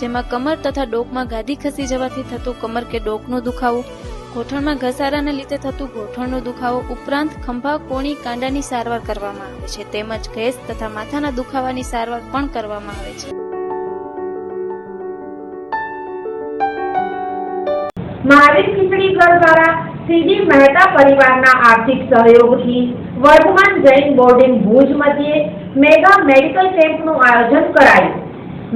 જેમાં કમર તથા ડોકમાં ગાદી ખસી જવાથી થતું કમર કે ડોકનો દુખાવો ઘોઠણમાં ઘસારાને લીધે થતું ઘોઠણનો દુખાવો ઉપરાંત ખંભા, કોણી, કાંડાની સારવાર કરવામાં આવે છે. તેમજ ગેસ તથા માથાના દુખાવાની સારવાર પણ કરવામાં આવે છે. મહાવીર ખીચડી ઘર દ્વારા સીડી મહેતા પરિવારના આર્થિક સહયોગથી વર્ધમાન જૈન બોર્ડિંગ ભુજ મધ્યે મેગા મેડિકલ કેમ્પનું આયોજન કરાયું.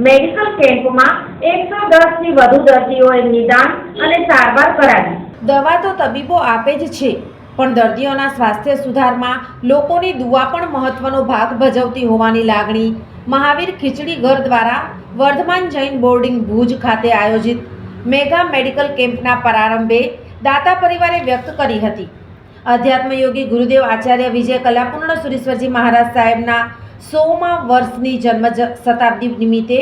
મેડિકલ કેમ્પમાં એકસો દસથી વધુ દર્દીઓએ નિદાન અને સારવાર કરાવી. દવા તો તબીબો આપે જ છે, પણ દર્દીઓના સ્વાસ્થ્ય સુધારમાં લોકોની દુઆ પણ મહત્વનો ભાગ ભજવતી હોવાની લાગણી મહાવીર ખીચડી ઘર દ્વારા વર્ધમાન જૈન બોર્ડિંગ ભુજ ખાતે આયોજિત મેગા મેડિકલ કેમ્પના પ્રારંભે દાતા પરિવારે વ્યક્ત કરી હતી. અધ્યાત્મયોગી ગુરુદેવ આચાર્ય વિજય કલાપૂર્ણ સુરેશ્વરજી મહારાજ સાહેબના સોમા વર્ષની જન્મ શતાબ્દી નિમિત્તે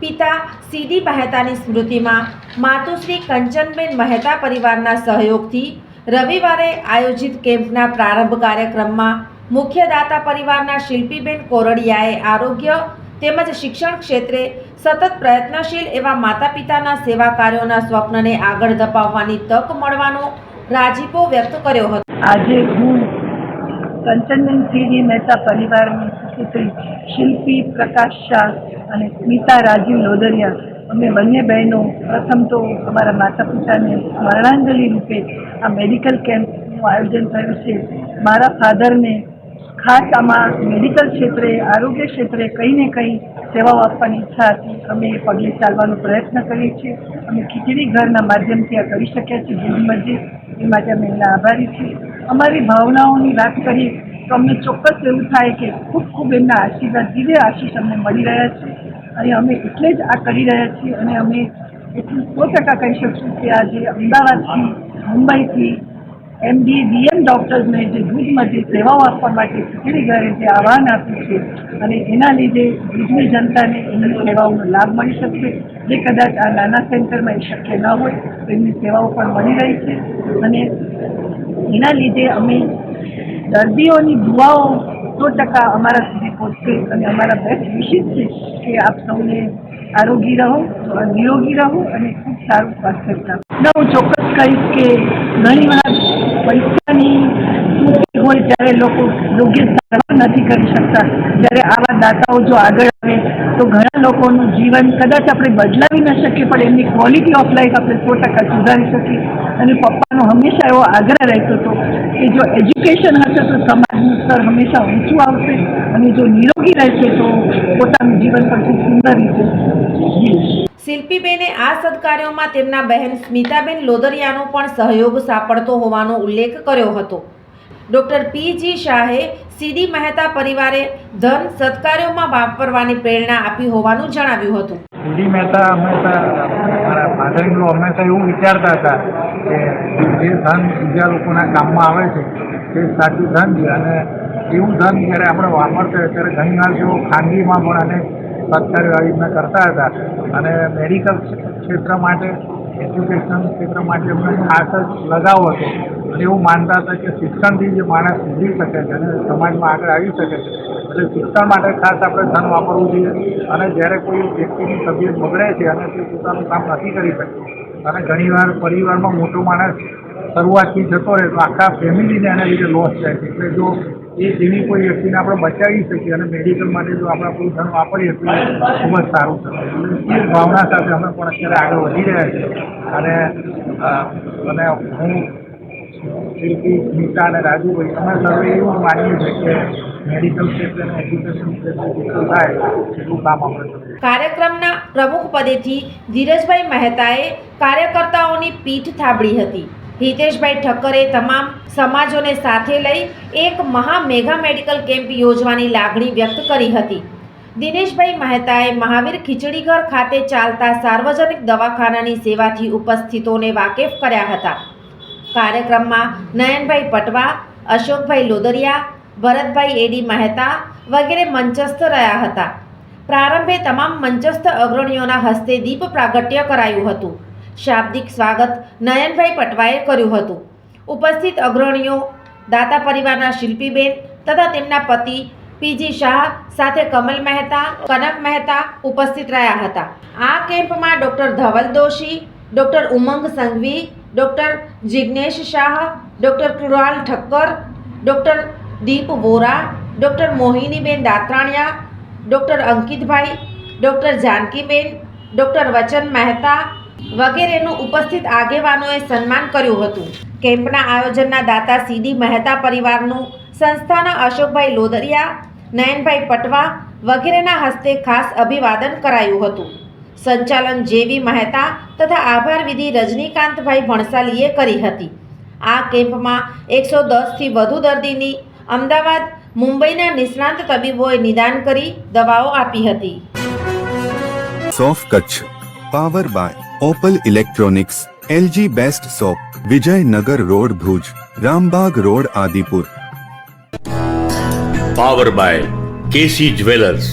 પિતા સીડી મહેતાની સ્મૃતિમાં માતુશ્રી કંચનબેન મહેતા પરિવારના સહયોગથી રવિવારે આયોજિત કેમ્પના પ્રારંભ કાર્યક્રમમાં મુખ્ય દાતા પરિવારના શિલ્પીબેન કોરડિયાએ આરોગ્ય તેમજ શિક્ષણ ક્ષેત્રે સતત પ્રયત્નશીલ એવા માતા પિતાના સેવા કાર્યોના સ્વપ્નને આગળ ધપાવવાની તક મળવાનો રાજીપો વ્યક્ત કર્યો હતો. આજે હું કંચનબેન સીડી મહેતા પરિવારની પુત્રી શિલ્પી પ્રકાશ શાહ અને સ્મિતા રાજીવ લોદરિયા, અમે બંને બહેનો પ્રથમ તો અમારા માતા પિતાને સ્મરણાંજલિ રૂપે આ મેડિકલ કેમ્પનું આયોજન થયું છે. મારા ફાધરને ખાસ આમાં મેડિકલ ક્ષેત્રે, આરોગ્ય ક્ષેત્રે કંઈ ને કંઈ સેવાઓ આપવાની ઈચ્છા હતી. અમે એ પગલે ચાલવાનો પ્રયત્ન કરીએ છીએ. અમે ખીચડી ઘરના માધ્યમથી આ કરી શક્યા છીએ. ભુજ મસ્જિદ એ માટે અમે એમના આભારી છીએ. અમારી ભાવનાઓની વાત કરીએ તો અમને ચોક્કસ એવું થાય કે ખૂબ ખૂબ એમના આશીર્વાદ, દિવ્ય આશીષ અમને મળી રહ્યા છે. અને અમે એટલે જ આ કરી રહ્યા છીએ અને અમે એટલું સો ટકા કહી શકશું કે આજે અમદાવાદથી, મુંબઈથી એમડી વીએમ ડૉક્ટર્સને જે ભુજમાંથી સેવાઓ આપવા માટે ખીચડી ઘરે જે આહવાન આપ્યું છે અને એના લીધે ભુજની જનતાને એમની સેવાઓનો લાભ મળી શકશે. જે કદાચ આ નાના સેન્ટરમાં એ શક્ય ન હોય, તો એમની સેવાઓ પણ મળી રહી છે. અને એના લીધે અમે દર્દીઓની દુઆઓ સો ટકા અમારા સુધી પહોંચશે અને અમારા બેસ્ટ વિશેષ છે કે આપ સૌને આરોગી રહો, નિરોગી રહો અને ખૂબ સારું સ્વાસ્થ્ય પ્રાપ્ત હું ચોક્કસ કહીશ કે ઘણી વાર પૈસાની તૂટ હોય ત્યારે લોકો યોગ્ય સારવાર નથી કરી શકતા. જ્યારે આવા દાતાઓ જો આગળ આવે, તો ઘણા લોકોનું જીવન કદાચ આપણે બદલાવી ન શકીએ, પણ એમની ક્વોલિટી ઓફ લાઈફ આપણે સો ટકા સુધારી શકીએ. અને પપ્પાનો હંમેશા એવો આગ્રહ રહેતો હતો કે જો એજ્યુકેશન હશે તો સમાજનું સ્તર હંમેશા ઊંચું આવશે અને જો નિરોગી રહેશે તો પોતાનું જીવન પણ સુંદર રીતે શિલ્પીબેને આ સત્કાર્યોમાં તેમના બહેન સ્મિતાબેન લોદરિયાનો પણ સહયોગ સાંપડતો હોવાનો ઉલ્લેખ કર્યો હતો. ડૉક્ટર પીજી શાહે સીડી મહેતા પરિવારે ધન સત્કાર્યોમાં વાપરવાની પ્રેરણા આપી હોવાનું જણાવ્યું હતું. ડી મહેતા હંમેશા ફાધર હંમેશા એવું વિચારતા હતા કે જે ધન બીજા લોકોના કામમાં આવે છે, તે સાચું ધન છે. અને એવું ધન જ્યારે આપણે વાપરતા હોય ત્યારે ઘણી વાર જો ખાનગીમાં પણ અને સરકારી રીતના કરતા હતા. અને મેડિકલ ક્ષેત્ર માટે એજ્યુકેશન ક્ષેત્ર માટે એમને ખાસ જ લગાવ હતો. અને એવું માનતા હતા કે શિક્ષણથી જે માણસ સુધરી શકે છે અને સમાજમાં આગળ આવી શકે છે. એટલે શિક્ષણ માટે ખાસ આપણે ધન વાપરવું જોઈએ. અને જ્યારે કોઈ વ્યક્તિની તબિયત બગડે છે અને તે પોતાનું કામ નથી કરી શકતું. અને ઘણીવાર પરિવારમાં મોટો માણસ શરૂઆતથી જતો રહે તો આખા ફેમિલીને એના લીધે લોસ થાય છે. એટલે જો એ જેવી કોઈ વ્યક્તિને આપણે બચાવી શકીએ અને મેડિકલ માટે જો આપણે આપણું ધન વાપરીએ તો ખૂબ જ સારું થશે એ ભાવના સાથે અમે પણ અત્યારે આગળ વધી રહ્યા છીએ. અને અને હું શિલ્પી સ્મિતા અને રાજુભાઈ અમે સર્વે એવું માનીએ છીએ કે મેડિકલ ક્ષેત્રે અને એજ્યુકેશન ક્ષેત્રે જેટલું થાય એટલું કામ આપણે કાર્યક્રમના પ્રમુખ પદેથી ધીરજભાઈ મહેતાએ કાર્યકર્તાઓની પીઠ થાબડી હતી. હિતેશભાઈ ઠક્કરે તમામ સમાજોને સાથે લઈ એક મહા મેગા મેડિકલ કેમ્પ યોજવાની લાગણી વ્યક્ત કરી હતી. દિનેશભાઈ મહેતાએ મહાવીર ખીચડીઘર ખાતે ચાલતા સાર્વજનિક દવાખાનાની સેવાથી ઉપસ્થિતોને વાકેફ કર્યા હતા. કાર્યક્રમમાં નયનભાઈ પટવા, અશોકભાઈ લોદરિયા, ભરતભાઈ એડી મહેતા વગેરે મંચસ્થ રહ્યા હતા. પ્રારંભે તમામ મંચસ્થ અગ્રણીઓના હસ્તે દીપ પ્રાગટ્ય કરાયું હતું. શાબ્દિક સ્વાગત નયનભાઈ પટવાએ કર્યું હતું. ઉપસ્થિત અગ્રણીઓ, દાતા પરિવારના શિલ્પીબેન તથા તેમના પતિ પીજી શાહ સાથે કમલ મહેતા, કનક મહેતા ઉપસ્થિત રહ્યા હતા. આ કેમ્પમાં doctor Dhaval Doshi, doctor Umang Sanghvi doctor Jignesh Shah, doctor Krunal Thakkar, doctor Deep Vora, doctor Mohiniben Datraniya, doctor Ankitbhai, doctor Jankiben, doctor Vachan Mehta વગેરેનું ઉપસ્થિત આગેવાનોએ સન્માન કર્યું હતું. કેમ્પના આયોજનના દાતા સીડી મહેતા પરિવારનું સંસ્થાના અશોકભાઈ લોદરિયા, નયનભાઈ પટવા વગેરેના હસ્તે ખાસ અભિવાદન કરાયું હતું. સંચાલન જેવી મહેતા તથા આભાર વિધિ રજનીકાંતભાઈ ભણસાલીએ કરી હતી. આ કેમ્પમાં એકસો દસથી વધુ દર્દીની અમદાવાદ મુંબઈના નિષ્ણાંત તબીબોએ નિદાન કરી દવાઓ આપી હતી. સોફ Kutch power by Opal electronics LG best shop Vijaynagar road Bhuj Rambagh road Adipur. Power by KC jewellers.